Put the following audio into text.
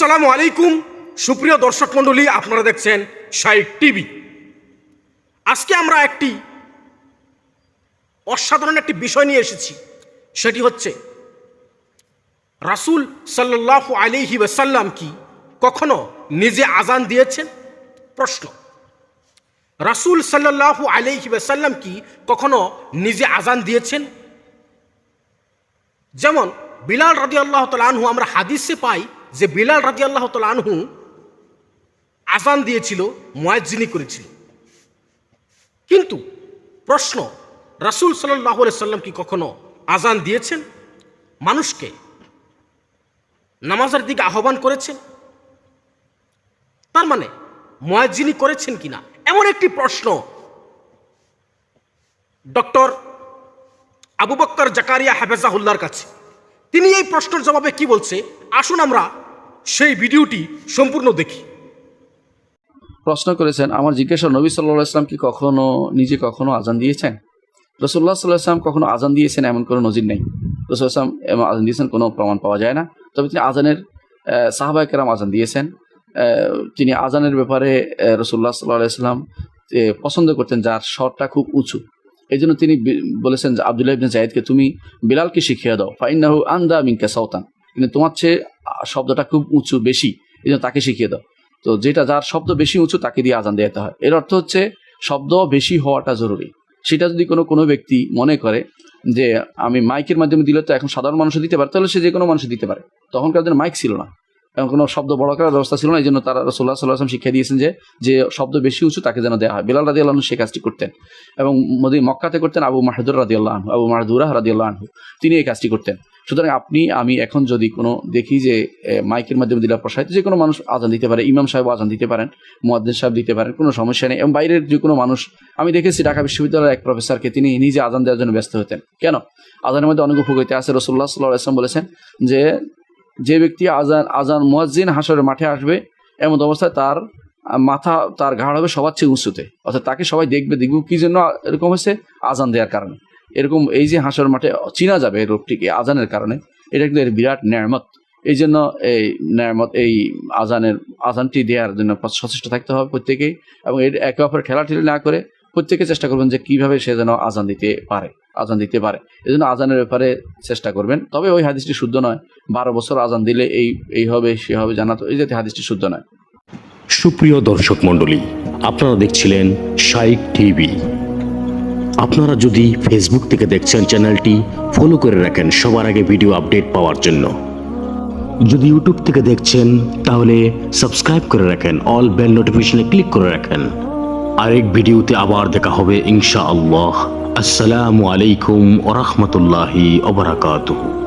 আসসালামু আলাইকুম। সুপ্রিয় দর্শক মণ্ডলী, আপনারা দেখছেন শাইক টিভি। আজকে আমরা একটি অসাধারণ একটি বিষয় নিয়ে এসেছি। সেটি হচ্ছে, রাসূল সাল্লাহ আলিহি ওয়াসাল্লাম কি কখনো নিজে আজান দিয়েছেন? প্রশ্ন। রাসূল সাল্লাহ আলিহি ওয়াসাল্লাম কি কখনো নিজে আজান দিয়েছেন? যেমন বিলাল রাজি আল্লাহ আনহু, আমরা হাদিসে পাই যে বিলাল রাজি আল্লাহ আনহু আজান দিয়েছিল ময়াজিনী করেছিল। কিন্তু প্রশ্ন, রাসূল সাল্লাহ সাল্লাম কি কখনো আজান দিয়েছেন? মানুষকে নামাজের দিকে আহ্বান করেছেন? তার মানে ময়াজিনী করেছেন কিনা? এমন একটি প্রশ্ন। ডক্টর আবু বক্কর জাকারিয়া হাফেজাহুল্লার কাছে। তিনি এই প্রশ্নের জবাবে কি বলছে? আসুন আমরা সেই ভিডিওটি সম্পূর্ণ দেখি। প্রশ্ন করেছেন, আমার জিজ্ঞাসা, নবী সাল্লাহ ইসলাম কি কখনো, নিজে কখনো আজান দিয়েছেন? রসুল্লাহ সাল্লাহ ইসলাম কখনো আজান দিয়েছেন এমন কোনো নজির নেই। রসুল ইসলাম আজান দিয়েছেন, কোনো প্রমাণ পাওয়া যায় না। তবে তিনি আজানের সাহাবাহ কেরাম আজান দিয়েছেন। তিনি আজানের ব্যাপারে রসুল্লাহ সাল্লাহ ইসলাম পছন্দ করতেন যার স্বরটা খুব উঁচু। এই জন্য তিনি বলেছেন যে আবদুল্লাহ ইবনে জাহিদকে তুমি বিলালকে শিখিয়ে দাও। ফাইনাহু আন্দা মিনকা সাউতান। কিন্তু তোমার চেয়ে শব্দটা খুব উঁচু, বেশি এই জন্য তাকে শিখিয়ে দাও। তো যেটা যার শব্দ বেশি উঁচু, তাকে দিয়ে আজান দিতে হয়। এর অর্থ হচ্ছে শব্দ বেশি হওয়াটা জরুরি। সেটা যদি কোনো কোনো ব্যক্তি মনে করে যে আমি মাইকের মাধ্যমে দিলে তো এখন সাধারণ মানুষও দিতে পারে, তাহলে সে যে কোনো মানুষ দিতে পারে। তখনকার দিনে মাইক ছিল না। এবং কোনো শব্দ বড় করার ব্যবস্থা ছিল না, এই জন্য তারা রসোল্লা সাল্লাহ আসলাম শিখিয়ে দিয়েছেন যে যে শব্দ বেশি উঁচু তাকে যেন দেওয়া হয়। বিলাল রাজি আল্লাহ সে কাজটি করতেন এবং মোদি, মক্কাতে করতেন আবু মাহাদুর রাদি আল্লাহ আনহু, আবু মাহাদুরাহ রাদি আল্লাহ আনহু, তিনি এই কাজটি করতেন। সুতরাং আপনি, আমি এখন যদি কোনো দেখি যে মাইকের মাধ্যমে দিলে প্রসারিত, যে কোনো মানুষ আজান দিতে পারে, ইমাম সাহেব আজান দিতে পারেন মুয়াদ্দিন সাহেব দিতে পারেন, কোনো সমস্যা নেই। এবং বাইরের যে কোনো মানুষ, আমি দেখেছি ঢাকা বিশ্ববিদ্যালয়ের এক প্রফেসরকে, তিনি নিজে আজান দেওয়ার জন্য ব্যস্ত হতেন। কেন? আজানের মধ্যে অনেক উপকৃত আছে। রসুল্লাহ সাল্লাহ আসলাম বলেছেন যে যে ব্যক্তি আজান আজান মুয়াজ্জিন হাসরের মাঠে আসবে, এমন অবস্থায় তার মাথা, তার ঘাড় হবে সবার চেয়ে উঁচুতে। অর্থাৎ তাকে সবাই দেখবে দেখবে কি জন্য এরকম হয়েছে? আজান দেওয়ার কারণে। এরকম এই যে হাসর মাঠে চিনা যাবে এই রোগটিকে আজানের কারণে, এটা কিন্তু এর বিরাট ন্যায়ামত এই জন্য এই ন্যায়ামত এই আজানের, আজানটি দেওয়ার জন্য সচেষ্ট থাকতে হবে প্রত্যেকেই এবং এর একে অপরের খেলাঠেলি না করে প্রত্যেকে চেষ্টা করবেন যে কীভাবে সে যেন আজান দিতে পারে। আজান দিতে পারে। এই জন্য আজানের ব্যাপারে চেষ্টা করবেন। তবে ওই হাদিসটি শুদ্ধ নয়। বারো বছর আজান দিলে এই এই হবে, সে হবে জানাতো এই জাতীয় হাদিসটি শুদ্ধ নয়। সুপ্রিয় দর্শক মণ্ডলী, আপনারা দেখছিলেন শাইক টিভি। আপনারা যদি ফেসবুক থেকে দেখছেন চ্যানেলটি, ফলো করে রাখেন সবার আগে ভিডিও আপডেট পাওয়ার জন্য। যদি ইউটিউব থেকে দেখছেন, তাহলে সাবস্ক্রাইব করে রাখেন, অল বেল নোটিফিকেশনে ক্লিক করে রাখেন। আরেক ভিডিওতে আবার দেখা হবে ইনশা আল্লাহ আসসালামু আলাইকুম ওরহমতুল্লাহি ওবরাকাতুহু